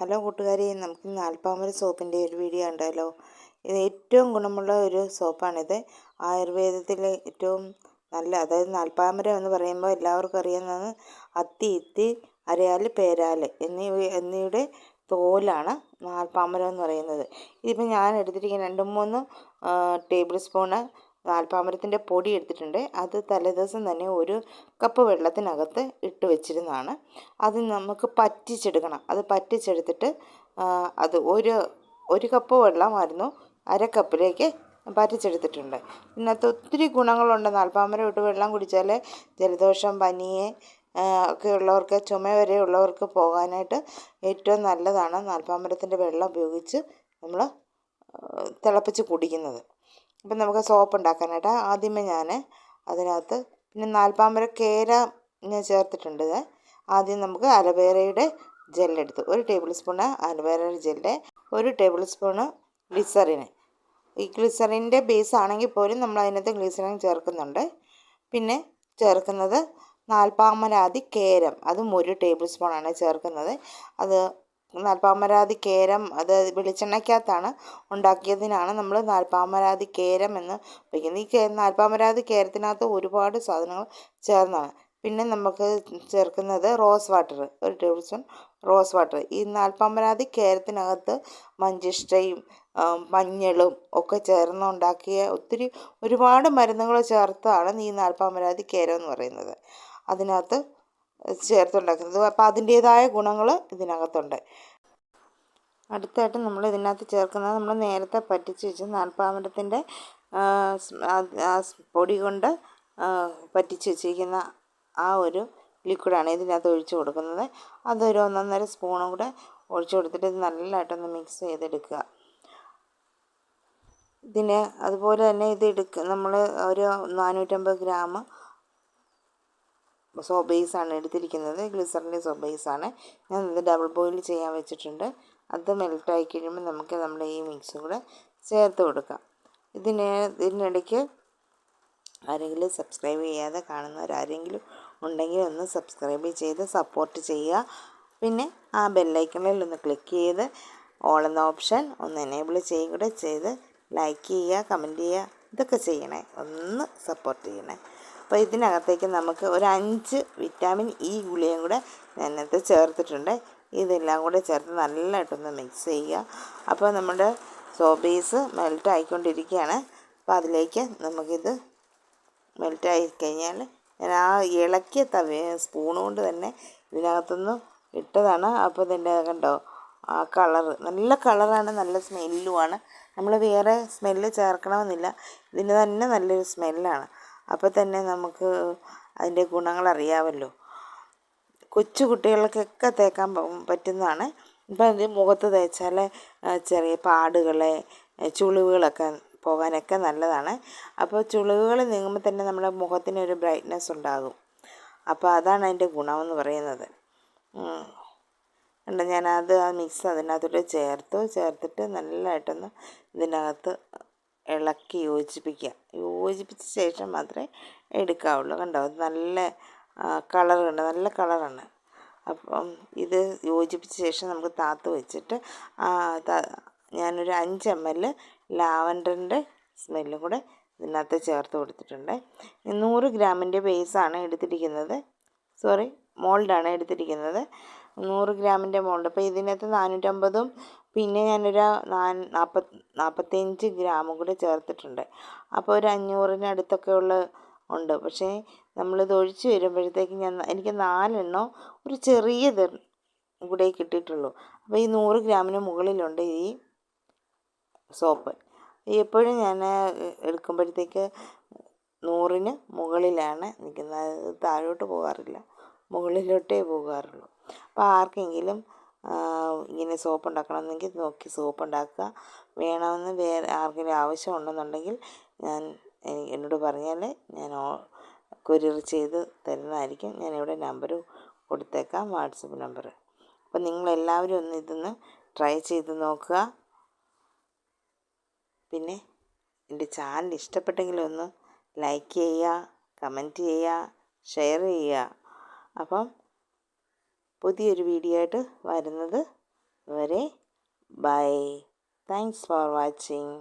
Hello കൂട്ടുകാരെ നമുക്ക് നാൽപ്പാമര സോപ്പിന്റെ ഒരു വീഡിയോ ഉണ്ടല്ലോ ഇത് ഏറ്റവും ഗുണമുള്ള ഒരു സോപ്പാണിത്. ആയുർവേദത്തിലെ ഏറ്റവും നല്ല അതായത് നാൽപ്പാമര എന്ന് പറയുമ്പോൾ എല്ലാവർക്കും അറിയാവുന്നതാണ് അത്തി ഇത്തി അരയാൽ പേരാൽ എന്നിവ എന്നിവയുടെ തോലാണ് നാൽപ്പാമരം എന്ന് പറയുന്നത്. ഇതിപ്പോൾ ഞാൻ എടുത്തിരിക്കുന്ന രണ്ട് മൂന്ന് ടേബിൾ സ്പൂണ് നാൽപ്പാമരത്തിന്റെ പൊടി എടുത്തിട്ടുണ്ട്. അത് തലേദിവസം തന്നെ ഒരു കപ്പ് വെള്ളത്തിനകത്ത് ഇട്ട് വെച്ചിരുന്നതാണ്. അത് നമുക്ക് പറ്റിച്ചെടുക്കണം. അത് പറ്റിച്ചെടുത്തിട്ട് അത് ഒരു ഒരു കപ്പ് വെള്ളമായിരുന്നു അര കപ്പിലേക്ക് പറ്റിച്ചെടുത്തിട്ടുണ്ട്. ഇതിനകത്ത് ഒത്തിരി ഗുണങ്ങളുണ്ട്. നാൽപ്പാമരം ഇട്ട് വെള്ളം കുടിച്ചാൽ ജലദോഷം പനിയെ ഒക്കെ ഉള്ളവർക്ക് ചുമ വരെ ഉള്ളവർക്ക് പോകാനായിട്ട് ഏറ്റവും നല്ലതാണ് നാൽപ്പാമരത്തിന്റെ വെള്ളം ഉപയോഗിച്ച് നമ്മൾ തിളപ്പിച്ച് കുടിക്കുന്നത്. അപ്പം നമുക്ക് സോപ്പ് ഉണ്ടാക്കാനായിട്ട് ആദ്യമേ ഞാൻ അതിനകത്ത് പിന്നെ നാൽപ്പാമ്പര കേര ഞാൻ ചേർത്തിട്ടുണ്ട്. ആദ്യം നമുക്ക് അലവേറയുടെ ജെല്ലെടുത്തു ഒരു ടേബിൾ സ്പൂണ് അലവേറയുടെ ജെല്ല് ഒരു ടേബിൾ സ്പൂണ് ഗ്ലിസറിന്. ഈ ഗ്ലിസറിന്റെ ബേസ് ആണെങ്കിൽ പോലും നമ്മൾ അതിനകത്ത് ഗ്ലിസറിൻ ചേർക്കുന്നുണ്ട്. പിന്നെ ചേർക്കുന്നത് നാൽപ്പാമരാതി കേരം. അതും ഒരു ടേബിൾ സ്പൂണാണ് ചേർക്കുന്നത്. അത് നാൽപ്പാമരാതി കേരം അത് വെളിച്ചെണ്ണയ്ക്കകത്താണ് ഉണ്ടാക്കിയതിനാണ് നമ്മൾ നാൽപ്പാമരാതി കേരം എന്ന് വയ്ക്കുന്നത് ഈ നാൽപ്പാമരാതി കേരത്തിനകത്ത് ഒരുപാട് സാധനങ്ങൾ ചേർന്നതാണ് പിന്നെ നമുക്ക് ചേർക്കുന്നത് റോസ് വാട്ടർ ഒരു ടേബിൾ സ്പൂൺ റോസ് വാട്ടർ. ഈ നാൽപ്പാമരാതി കേരത്തിനകത്ത് മഞ്ചിഷ്ടയും മഞ്ഞളും ഒക്കെ ചേർന്ന് ഉണ്ടാക്കിയ ഒത്തിരി ഒരുപാട് മരുന്നുകൾ ചേർത്താണ് ഈ നാൽപ്പാമരാതി കേരം എന്ന് പറയുന്നത്. അതിനകത്ത് ചേർത്തുണ്ടാക്കുന്നത്. അപ്പോൾ അതിന്റേതായ ഗുണങ്ങൾ ഇതിനകത്തുണ്ട്. അടുത്തായിട്ട് നമ്മൾ ഇതിനകത്ത് ചേർക്കുന്നത് നമ്മൾ നേരത്തെ പറ്റിച്ച് വെച്ച് നാൽപ്പാമരത്തിന്റെ പൊടി കൊണ്ട് പറ്റിച്ച് വെച്ചിരിക്കുന്ന ആ ഒരു ലിക്വിഡാണ് ഇതിനകത്ത് ഒഴിച്ചു കൊടുക്കുന്നത്. അതൊരു ഒന്നൊന്നര സ്പൂണും കൂടെ ഒഴിച്ചു കൊടുത്തിട്ട് ഇത് നല്ലതായിട്ടൊന്ന് മിക്സ് ചെയ്തെടുക്കുക. ഇതിന് അതുപോലെ തന്നെ ഇത് എടുക്കുക നമ്മൾ ഒരു നാനൂറ്റമ്പത് ഗ്രാം സോബേസാണ് എടുത്തിരിക്കുന്നത്. ഗ്ലിസറിന്റെ സോബേസാണ്. ഞാൻ ഇത് ഡബിൾ ബോയിൽ ചെയ്യാൻ വെച്ചിട്ടുണ്ട്. അത് മെൽട്ടായി കഴിയുമ്പോൾ നമുക്ക് നമ്മുടെ ഈ മിക്സ് കൂടെ ചേർത്ത് കൊടുക്കാം. ഇതിന് ഇതിനിടയ്ക്ക് ആരെങ്കിലും സബ്സ്ക്രൈബ് ചെയ്യാതെ കാണുന്നവരാരെങ്കിലും ഉണ്ടെങ്കിൽ ഒന്ന് സബ്സ്ക്രൈബ് ചെയ്ത് സപ്പോർട്ട് ചെയ്യുക. പിന്നെ ആ ബെല്ലൈക്കണിൽ ഒന്ന് ക്ലിക്ക് ചെയ്ത് ഓൾ എന്ന ഓപ്ഷൻ ഒന്ന് എനേബിൾ ചെയ്യുക. ചെയ്ത് ലൈക്ക് ചെയ്യുക കമന്റ് ചെയ്യുക. ഇതൊക്കെ ചെയ്യണേ. ഒന്ന് സപ്പോർട്ട് ചെയ്യണേ. അപ്പോൾ ഇതിനകത്തേക്ക് നമുക്ക് ഒരു അഞ്ച് വിറ്റാമിൻ ഇ ഗുളിയും കൂടെ ഞാനത് ചേർത്തിട്ടുണ്ട്. ഇതെല്ലാം കൂടെ ചേർത്ത് നല്ലതായിട്ടൊന്ന് മിക്സ് ചെയ്യുക. അപ്പോൾ നമ്മുടെ സോബീസ് മെൽറ്റ് ആയിക്കൊണ്ടിരിക്കുകയാണ്. അപ്പോൾ അതിലേക്ക് നമുക്കിത് മെൽറ്റായി കഴിഞ്ഞാൽ ഞാൻ ആ ഇളക്കിയ തവ സ്പൂൺ കൊണ്ട് തന്നെ ഇതിനകത്തുനിന്ന് ഇട്ടതാണ്. അപ്പോൾ ഇതിന്റെ കണ്ടോ ആ കളർ നല്ല കളറാണ് നല്ല സ്മെല്ലുമാണ് നമ്മൾ വേറെ സ്മെല്ല് ചേർക്കണമെന്നില്ല. ഇതിന് തന്നെ നല്ലൊരു സ്മെല്ലാണ് അപ്പോൾ തന്നെ നമുക്ക് അതിന്റെ ഗുണങ്ങൾ അറിയാമല്ലോ കൊച്ചു കുട്ടികൾക്കൊക്കെ തേക്കാൻ പറ്റുന്നതാണ്. ഇപ്പം അത് മുഖത്ത് തേച്ചാൽ ചെറിയ പാടുകളെ ചുളിവുകളൊക്കെ പോകാനൊക്കെ നല്ലതാണ്. അപ്പോൾ ചുളിവുകൾ നീങ്ങുമ്പോൾ തന്നെ നമ്മുടെ മുഖത്തിന് ഒരു ബ്രൈറ്റ്നെസ് ഉണ്ടാകും. അപ്പോൾ അതാണ് അതിന്റെ ഗുണമെന്ന് പറയുന്നത്. ഉണ്ട് ഞാനത് ആ മിക്സ് അതിനകത്തോട്ട് ചേർത്തു. ചേർത്തിട്ട് നല്ലതായിട്ടൊന്ന് ഇതിനകത്ത് ഇളക്കി യോജിപ്പിക്കുക യോജിപ്പിച്ച ശേഷം മാത്രമേ എടുക്കാവുള്ളൂ. കണ്ടോ? അത് നല്ല കളർ നല്ല കളറാണ്. അപ്പം ഇത് യോജിപ്പിച്ച ശേഷം നമുക്ക് താത്ത് വെച്ചിട്ട് ഞാനൊരു അഞ്ച് എം എൽ ലാവൻഡറിന്റെ സ്മെല്ലും കൂടെ ഇതിനകത്ത് ചേർത്ത് കൊടുത്തിട്ടുണ്ട്. നൂറ് ഗ്രാമിന്റെ ബേസാണ് എടുത്തിരിക്കുന്നത്. സോറി മോൾഡാണ് എടുത്തിരിക്കുന്നത്. നൂറ് ഗ്രാമിന്റെ മോൾഡ്. അപ്പോൾ ഇതിനകത്ത് നാനൂറ്റമ്പതും പിന്നെ ഞാനൊരു നാൽപ്പത് നാൽപ്പത്തഞ്ച് ഗ്രാമും കൂടെ ചേർത്തിട്ടുണ്ട്. അപ്പോൾ ഒരു അഞ്ഞൂറിനടുത്തൊക്കെ ഉള്ള ഉണ്ട്. പക്ഷേ നമ്മളിത് ഒഴിച്ച് വരുമ്പോഴത്തേക്ക് ഞാൻ എനിക്ക് നാലെണ്ണം ഒരു ചെറിയത് കൂടെ കിട്ടിയിട്ടുള്ളൂ. അപ്പോൾ ഈ നൂറ് ഗ്രാമിന് മുകളിലുണ്ട് ഈ സോപ്പ്. എപ്പോഴും ഞാൻ എടുക്കുമ്പോഴത്തേക്ക് നൂറിന് മുകളിലാണ് നിൽക്കുന്നത്. താഴോട്ട് പോകാറില്ല. മുകളിലോട്ടേ പോകാറുള്ളൂ. അപ്പോൾ ആർക്കെങ്കിലും ഇങ്ങനെ സോപ്പ് ഉണ്ടാക്കണമെന്നെങ്കിൽ നോക്കി സോപ്പ് ഉണ്ടാക്കുക വേണമെന്ന് വേറെ ആർക്കെങ്കിലും ആവശ്യമുണ്ടെന്നുണ്ടെങ്കിൽ ഞാൻ എന്നോട് പറഞ്ഞാൽ ഞാൻ കൊറിയർ ചെയ്ത് തരുന്നതായിരിക്കും. ഇവിടെ നമ്പർ കൊടുത്തേക്കാം വാട്സപ്പ് നമ്പർ അപ്പോൾ നിങ്ങളെല്ലാവരും ഒന്ന് ഇതൊന്ന് ട്രൈ ചെയ്ത് നോക്കുക. പിന്നെ എന്റെ ചാനൽ ഇഷ്ടപ്പെട്ടെങ്കിൽ ഒന്ന് ലൈക്ക് ചെയ്യുക കമന്റ് ചെയ്യുക ഷെയർ ചെയ്യുക. അപ്പം പുതിയൊരു വീഡിയോ ആയിട്ട് വരുന്നത് വരെ ബൈ. Thanks for watching